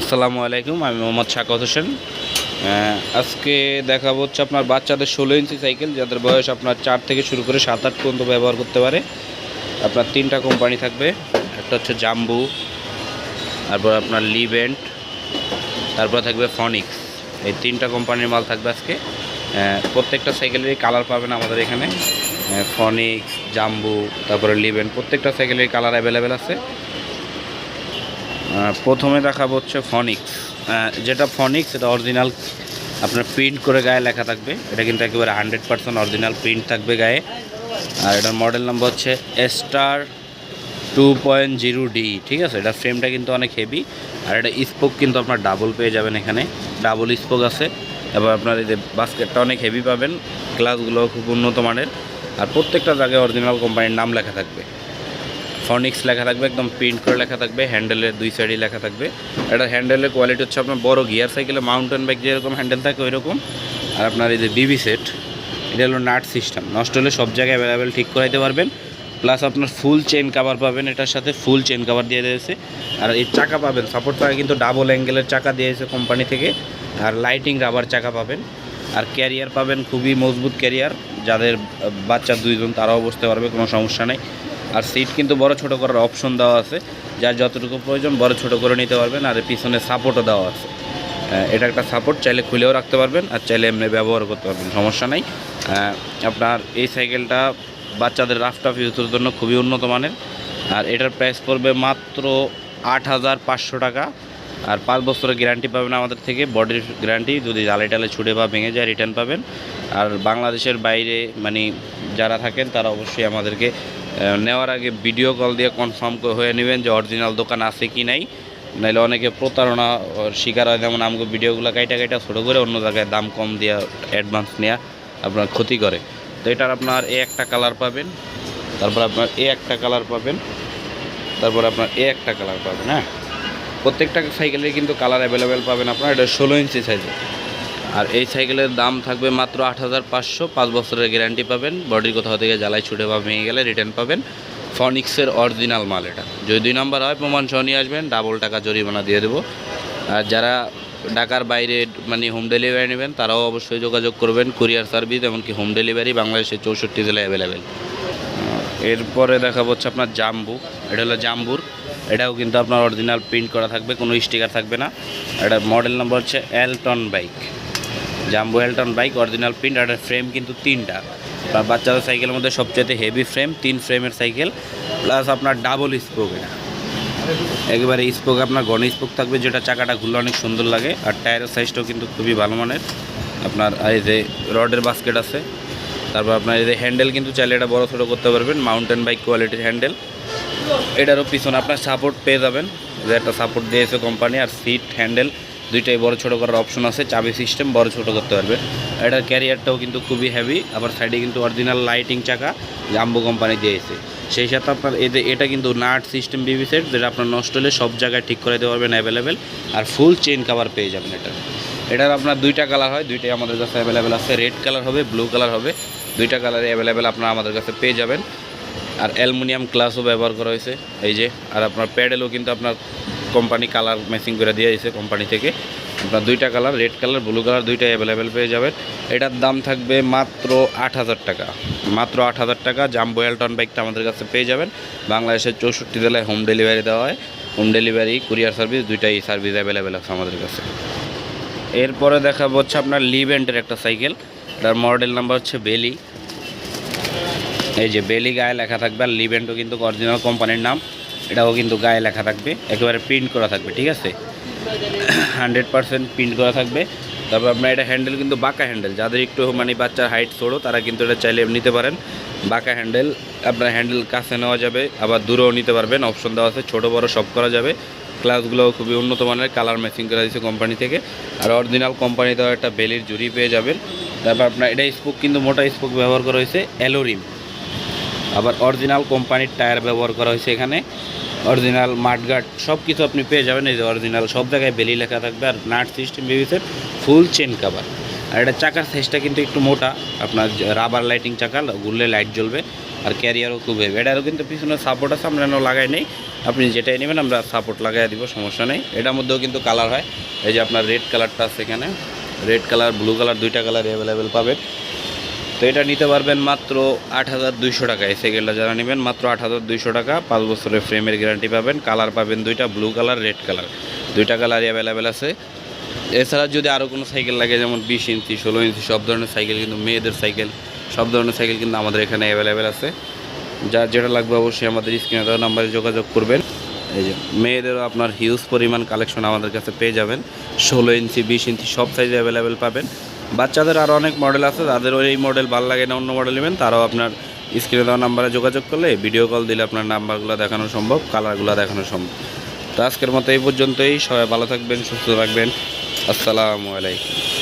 আসসালামু আলাইকুম, আমি মোহাম্মদ শাকত হোসেন। আজকে দেখাবো হচ্ছে আপনার বাচ্চাদের ষোলো ইঞ্চি সাইকেল, যাদের বয়স আপনার চার থেকে শুরু করে সাত আট পর্যন্ত ব্যবহার করতে পারে। আপনার তিনটা কোম্পানি থাকবে, একটা হচ্ছে জাম্বু, তারপর আপনার লিভেন্ট, তারপর থাকবে ফনিক্স। এই তিনটা কোম্পানির মাল থাকবে আজকে। প্রত্যেকটা সাইকেলেরই কালার পাবেন আমাদের এখানে। ফনিক্স, জাম্বু, তারপরে লিভেন্ট, প্রত্যেকটা সাইকেলের কালার অ্যাভেলেবেল আছে। প্রথমে দেখাবো হচ্ছে ফনিক্স যেটা ফনিক্স এটা অরিজিনাল আপনার প্রিন্ট করে গায়ে লেখা থাকবে। এটা কিন্তু একেবারে হান্ড্রেড পার্সেন্ট অরিজিনাল প্রিন্ট থাকবে গায়ে। আর এটার মডেল নাম্বার হচ্ছে star two point zero D ঠিক আছে? এটা ফ্রেমটা কিন্তু অনেক হেভি আর এটা স্পোক কিন্তু আপনার ডাবল পেয়ে যাবেন এখানে। ডাবল স্পোক আছে। এবার আপনার এই যে বাস্কেটটা অনেক হেভি পাবেন। গ্লাসগুলো খুব উন্নত মানের। আর প্রত্যেকটা জায়গায় অরিজিনাল কোম্পানির নাম লেখা থাকবে। ফনিক্স লেখা থাকবে, একদম প্রিন্ট করে লেখা থাকবে হ্যান্ডেলের দুই সাইডে লেখা থাকবে। এটা হ্যান্ডেলের কোয়ালিটি হচ্ছে আপনার বড় গিয়ার সাইকেলে মাউন্টেন বাইক যেরকম হ্যান্ডেল থাকে ওই রকম আর আপনার এই যে বিবি সেট এটা হলো নাট সিস্টেম নষ্ট হলে সব জায়গায় অ্যাভেলেবেল ঠিক করাইতে পারবেন। প্লাস আপনার ফুল চেন কাভার পাবেন, এটার সাথে ফুল চেন কাভার দিয়ে দিয়েছে। আর এই চাকা পাবেন সাপোর্ট চাকা কিন্তু ডাবল অ্যাঙ্গেলের চাকা দিয়েছে কোম্পানি থেকে। আর লাইটিং রাবার চাকা পাবেন। আর ক্যারিয়ার পাবেন, খুবই মজবুত ক্যারিয়ার যাদের বাচ্চা দুইজন, তারাও বসতে পারবে, কোনো সমস্যা নেই। আর সিট কিন্তু বড় ছোট করার অপশন দেওয়া আছে। যার যতটুকু প্রয়োজন, বড় ছোট করে নিতে পারবেন আর পিছনে সাপোর্টও দেওয়া আছে। এটা একটা সাপোর্ট চাইলে খুলেও রাখতে পারবেন আর চাইলে এমনি ব্যবহার করতে পারবেন, সমস্যা নাই। আপনার এই সাইকেলটা বাচ্চাদের রাফ টাফ ইউজের জন্য খুবই উন্নত মানের। আর এটার প্রাইস পড়বে মাত্র আট হাজার পাঁচশো টাকা। আর পাঁচ বছরের গ্যারান্টি পাবেন আমাদের থেকে। বডির গ্যারান্টি যদি জালে টালে ছুটে বা ভেঙে যায় রিটার্ন পাবেন। আর বাংলাদেশের বাইরে মানে যারা থাকেন, তারা অবশ্যই আমাদেরকে নেওয়ার আগে ভিডিও কল দিয়ে কনফার্ম হয়ে নেবেন যে অরিজিনাল দোকান আছে কি নাই। নাহলে অনেকে প্রতারণা শিকার হয়, যেমন আমাকে ভিডিওগুলো কাইটা কাইটা ছোটো করে অন্য জায়গায় দাম কম দেওয়া অ্যাডভান্স নেওয়া আপনার ক্ষতি করে। তো এটার আপনার এ একটা কালার পাবেন, তারপর আপনার এ একটা কালার পাবেন, তারপর আপনার এ একটা কালার পাবেন হ্যাঁ? প্রত্যেকটা সাইকেলের কিন্তু কালার অ্যাভেলেবেল পাবেন আপনার, এটা ষোলো ইঞ্চি সাইজে আর এই সাইকেলের দাম থাকবে মাত্র আট হাজার পাঁচশো। পাঁচ বছরের গ্যারান্টি পাবেন। বডির কোথাও থেকে জ্বালাই ছুটে বা ভেঙে গেলে রিটার্ন পাবেন। ফনিক্সের অরিজিনাল মাল এটা। যদি দুই নাম্বার হয়, প্রমাণ সহ নিয়ে আসবেন। ডাবল টাকা জরিমানা দিয়ে দেবো। আর যারা ঢাকার বাইরে মানে হোম ডেলিভারি নেবেন, তারাও অবশ্যই যোগাযোগ করবেন। কুরিয়ার সার্ভিস এমনকি হোম ডেলিভারি বাংলাদেশের চৌষট্টি জেলায় অ্যাভেলেবেল এরপরে দেখাবো হচ্ছে আপনার জাম্বু। এটা হলো জাম্বুর। এটাও কিন্তু আপনার অরিজিনাল প্রিন্ট করা থাকবে। কোনো স্টিকার থাকবে না। এটার মডেল নাম্বার হচ্ছে Elton bike jumbo Elton bike original print আর ফ্রেম কিন্তু তিনটা। বা বাচ্চাদের সাইকেলের মধ্যে সবচেয়ে হেভি ফ্রেম তিন ফ্রেমের সাইকেল প্লাস আপনার ডাবল স্পোক এটা। একেবারে স্পোক আপনার গণ স্পোক থাকবে, যেটা চাকাটা ঘুরলে অনেক সুন্দর লাগে, আর টায়ারের সাইজটাও কিন্তু খুবই ভালো মানের। আপনার এই যে রডের বাস্কেট আছে, তারপর আপনার এই যে হ্যান্ডেল কিন্তু চাইলে এটা বড় ছোটো করতে পারবেন মাউন্টেন বাইক কোয়ালিটির হ্যান্ডেল এটারও পিছনে আপনার সাপোর্ট পেয়ে যাবেন, যে একটা সাপোর্ট দিয়েছে কোম্পানি আর সিট হ্যান্ডেল দুইটাই বড় ছোটো করার অপশন আছে। চাবি সিস্টেম বড় ছোটো করতে পারবে। এটার ক্যারিয়ারটাও কিন্তু খুবই হেভি আবার সাইডে কিন্তু অরিজিনাল লাইটিং চাকা জাম্বো কোম্পানি দিয়েছে সেই সাথে আপনার এদের এটা কিন্তু নাট সিস্টেম বিবি সেট যেটা আপনার নষ্ট হলে সব জায়গায় ঠিক করে দিতে পারবেন অ্যাভেলেবেল আর ফুল চেন কাভার পেয়ে যাবেন এটা এটার আপনার দুইটা কালার হয়, দুইটাই আমাদের কাছে অ্যাভেলেবেল আছে। রেড কালার হবে ব্লু কালার হবে, দুইটা কালারে অ্যাভেলেবেল আপনারা আমাদের কাছে পেয়ে যাবেন। আর অ্যালুমিনিয়াম গ্লাসও ব্যবহার করা হয়েছে, এই যে। আর আপনার প্যাডেলও কিন্তু আপনার কোম্পানি কালার ম্যাচিং করে দিয়ে দিয়েছে কোম্পানি থেকে। আপনার দুইটা colour red colour blue colour দুইটাই অ্যাভেলেবেল পেয়ে যাবেন। এটার দাম থাকবে মাত্র আট হাজার টাকা। মাত্র আট হাজার টাকা জাম্বো এলটন বাইকটা আমাদের কাছে পেয়ে যাবেন। বাংলাদেশের চৌষট্টি জেলায় হোম ডেলিভারি দেওয়া হয়। হোম ডেলিভারি কুরিয়ার সার্ভিস দুইটাই সার্ভিস অ্যাভেলেবেল আছে আমাদের কাছে। এরপরে দেখা হচ্ছে আপনার লিভেন্টের একটা সাইকেল তার মডেল নাম্বার হচ্ছে বেলি এই যে বেলি গায়ে লেখা থাকবে আর লিভেন্টও কিন্তু অরিজিনাল কোম্পানির নাম। এটাও কিন্তু গায়ে লেখা থাকবে, একেবারে প্রিন্ট করা থাকবে, ঠিক আছে? হান্ড্রেড পার্সেন্ট প্রিন্ট করা থাকবে। তারপর আপনার এটা হ্যান্ডেল কিন্তু বাঁকা হ্যান্ডেল যাদের একটু মানে বাচ্চার হাইট ছোটো, তারা কিন্তু এটা চাইলে নিতে পারেন। বাঁকা হ্যান্ডেল আপনার হ্যান্ডেল কাছে নেওয়া যাবে, আবার দূরেও নিতে পারবেন। অপশন দেওয়া আছে, ছোটো, বড় সব করা যাবে। ক্লাসগুলোও খুবই উন্নত মানের কালার ম্যাচিং করা দিয়েছে কোম্পানি থেকে। আর অরিজিনাল কোম্পানি দেওয়া একটা বেলির জুড়ি পেয়ে যাবেন। তারপর আপনার, এটা স্পোক কিন্তু মোটা স্পোক ব্যবহার করা হয়েছে অ্যালোরিম আবার অরিজিনাল কোম্পানির টায়ার ব্যবহার করা হয়েছে এখানে। অরিজিনাল মাঠগার্ড সব কিছু আপনি পেয়ে যাবেন। এই যে অরিজিনাল সব জায়গায় বেলি লেখা থাকবে আর নাট সিস্টেম বেবিসের ফুল চেন কাভার আর এটা চাকার সাইজটা কিন্তু একটু মোটা। আপনার রাবার লাইটিং চাকা, ঘুরলে লাইট জ্বলবে আর ক্যারিয়ারও খুব হেভি এটারও কিন্তু পিছনে সাপোর্ট আছে, আমরা লাগাই নেই। আপনি যেটাই নেবেন, আমরা সাপোর্ট লাগাই দিব, সমস্যা নেই। এটার মধ্যেও কিন্তু কালার হয়। এই যে আপনার রেড কালারটা আছে এখানে। রেড কালার ব্লু কালার দুইটা কালার অ্যাভেলেবেল পাবেন। তো এটা নিতে পারবেন মাত্র আট হাজার দুইশো টাকা। এই সাইকেলটা যারা নেবেন, মাত্র আট হাজার দুইশো টাকা। পাঁচ বছরের ফ্রেমের গ্যারান্টি পাবেন। কালার পাবেন দুইটা, ব্লু কালার, রেড কালার। দুইটা কালারই অ্যাভেলেবেল আছে। এছাড়া যদি আরও কোনো সাইকেল লাগে, যেমন বিশ ইঞ্চি, ষোলো ইঞ্চি, সব ধরনের সাইকেল কিন্তু, মেয়েদের সাইকেল, সব ধরনের সাইকেল কিন্তু আমাদের এখানে অ্যাভেলেবেল আছে। যার যেটা লাগবে অবশ্যই আমাদের স্ক্রিনে দেওয়া নাম্বারে যোগাযোগ করবেন। এই যে, মেয়েদেরও আপনার হিউজ পরিমাণ কালেকশন আমাদের কাছে পেয়ে যাবেন। ষোলো ইঞ্চি, বিশ ইঞ্চি, সব সাইজে অ্যাভেলেবেল পাবেন। বাচ্চাদের আরও অনেক মডেল আছে, যাদের ওই মডেল ভালো লাগে না, অন্য মডেল নেবেন, তারাও আপনার স্ক্রিনে দেওয়া নাম্বারে যোগাযোগ করলে ভিডিও কল দিলে আপনার নাম্বারগুলো দেখানো সম্ভব কালারগুলো দেখানো সম্ভব। তো আজকের মতো এই পর্যন্তই, সবাই ভালো থাকবেন, সুস্থ থাকবেন। আসসালামু আলাইকুম।